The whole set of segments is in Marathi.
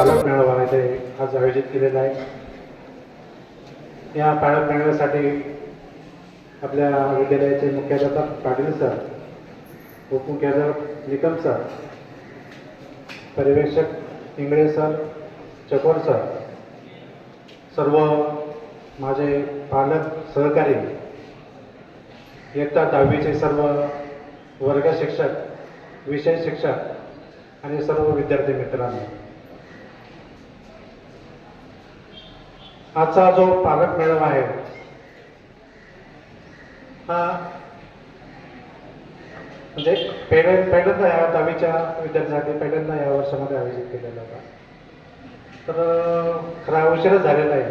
पालक मेळावा इथे आज आयोजित केलेला आहे. या पालक मेळाव्यासाठी आपल्या विद्यालयाचे मुख्याध्यापक पाटील सर उपमुख्याध्यापक निकम सर पर्यवेक्षक इंगळे सर चकोर सर सर्व माझे पालक सहकारी इयत्ता दहावीचे सर्व वर्ग शिक्षक विषय शिक्षक आणि सर्व विद्यार्थी मित्रांनो. आजचा जो पालक मेळावा आहे हा म्हणजे पहिल्यांदा पहिल्यांदा या दहावीच्या विद्यार्थ्यांसाठी पहिल्यांदा या वर्षामध्ये आयोजित केलेला होता. तर खरा उशीरच झालेला आहे.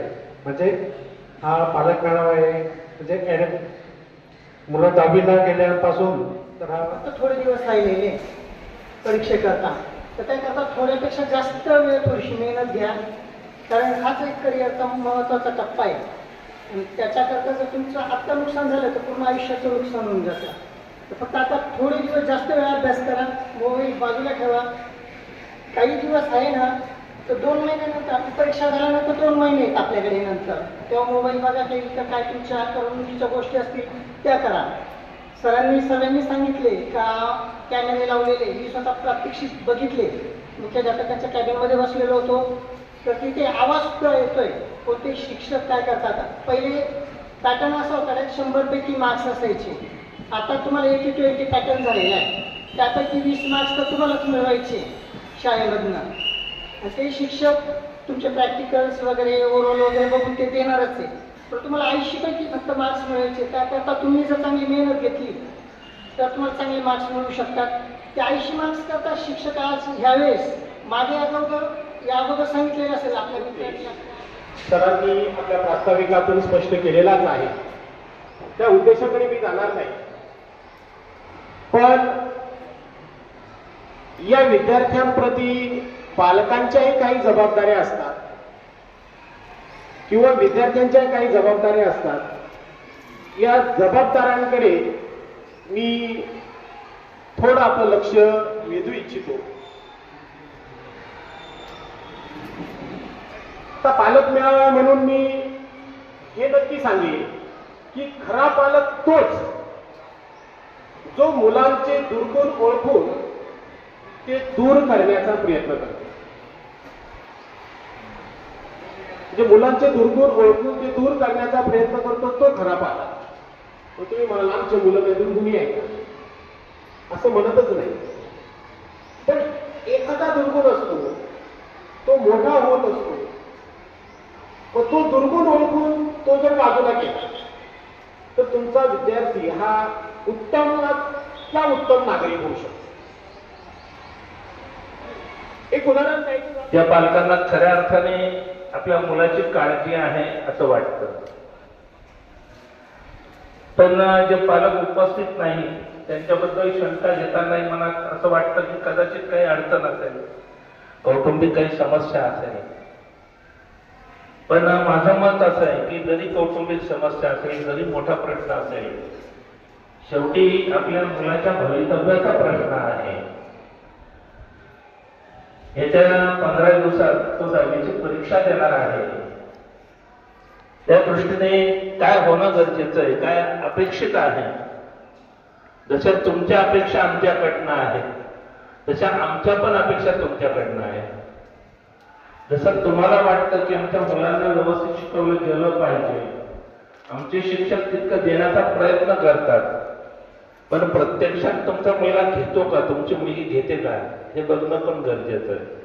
म्हणजे हा पालक मेळावा आहे म्हणजे एड- मुलं दहावीला गेल्यापासून तर हा आता थोडे दिवस राहिलेले परीक्षेकरता. तर त्याकरता थोड्यापेक्षा जास्त वेळ थोडीशी मेहनत घ्या. कारण हाच एक करिअरचा महत्त्वाचा टप्पा आहे. आणि त्याच्याकरता जर तुमचं आत्ता नुकसान झालं तर पूर्ण आयुष्याचं नुकसान होऊन जातं. तर फक्त आता थोडे दिवस जास्त वेळा अभ्यास करा मोबाईल बाजूला ठेवा. काही दिवस आहे ना तर दोन महिन्यानंतर आपली परीक्षा झाल्यानंतर दोन महिने आहेत आपल्याकडे नंतर. तेव्हा मोबाईल बघा काही तर काय तुमच्या करमणुकीच्या गोष्टी असतील त्या करा. सरांनी सगळ्यांनी सांगितले का कॅमेरे लावलेले मी स्वतः प्रात्यक्षिक बघितले. मुख्याध्यापकाच्या कॅबिनमध्ये बसलेलो होतो. तर तिथे आवाज सुद्धा येतोय. कोणते शिक्षक काय करतात? पहिले पॅटर्न असा होता त्यात शंभरपैकी मार्क्स असायचे. आता तुम्हाला एटी टू एटी पॅटर्न झालेला आहे. त्यापैकी वीस मार्क्स तर तुम्हालाच मिळवायचे शाळेमधनं. ते शिक्षक तुमचे प्रॅक्टिकल्स वगैरे ओरल वगैरे बघून ते देणारच आहे. तर तुम्हाला ऐंशी पैकी फक्त मार्क्स मिळायचे. त्याकरता तुम्ही जर चांगली मेहनत घेतली तर तुम्हाला चांगले मार्क्स मिळू शकतात. ते ऐंशी मार्क्स करता शिक्षक आज ह्यावेळेस मागे अगोदर या अगोदर सांगितलेलं असेल आपल्या सरांनी आपल्या प्रास्ताविकातून स्पष्ट केलेलाच आहे. त्या उद्देशाकडे मी जाणार नाही. पण या विद्यार्थ्यांप्रती पालकांच्याही काही जबाबदाऱ्या असतात किंवा विद्यार्थ्यांच्या काही जबाबदाऱ्या असतात या जबाबदाऱ्यांकडे मी थोडं आपलं लक्ष वेधू इच्छितो. आता पालक मिळावा म्हणून मी हे नक्की सांगेन की खरा पालक तोच जो मुलांचे दुर्गुण ओळखून ते दूर करण्याचा प्रयत्न करतो. म्हणजे मुलांचे दुर्गुण ओळखून ते दूर करण्याचा प्रयत्न करतो तो खरा पालक. तुम्ही म्हणाल आमचे मुलं काही दुर्गुणी आहे का? असं म्हणतच नाही. पण एखादा दुर्गुण असतो तो मोठा होत असतो. व तो दुर्गुण ओळखून तो जर बाजूला केला तर तुमचा विद्यार्थी हा उत्तमातला उत्तम नागरिक होऊ शकतो. एक उदाहरण द्यायचं या पालकांना खऱ्या अर्थाने आपल्या मुलाची काळजी आहे असं वाटतं. पण जे पालक उपस्थित नाही त्यांच्याबद्दल शंका घेतानाही मला असं वाटतं की कदाचित काही अडचण असेल. कौटुंबिक काही समस्या असेल. पण माझं मत असं आहे की जरी कौटुंबिक समस्या असेल जरी मोठा प्रश्न असेल शेवटी आपल्या मुलाच्या भवितव्याचा प्रश्न आहे. येत्या पंधरा दिवसात तो दहावीची परीक्षा देणार आहे. त्या दृष्टीने काय होणं गरजेचं आहे काय अपेक्षित आहे? जशा तुमच्या अपेक्षा आमच्याकडनं आहेत. तशा आमच्या पण अपेक्षा तुमच्याकडनं आहे जसं तुम्हाला वाटतं की आमच्या मुलांना व्यवस्थित शिकवलं गेलं पाहिजे. आमचे शिक्षक तितकं देण्याचा प्रयत्न करतात. पण प्रत्यक्षात तुमचा मुलगा घेतो का? तुमची मुलगी घेते का? हे बघणं पण गरजेचं आहे.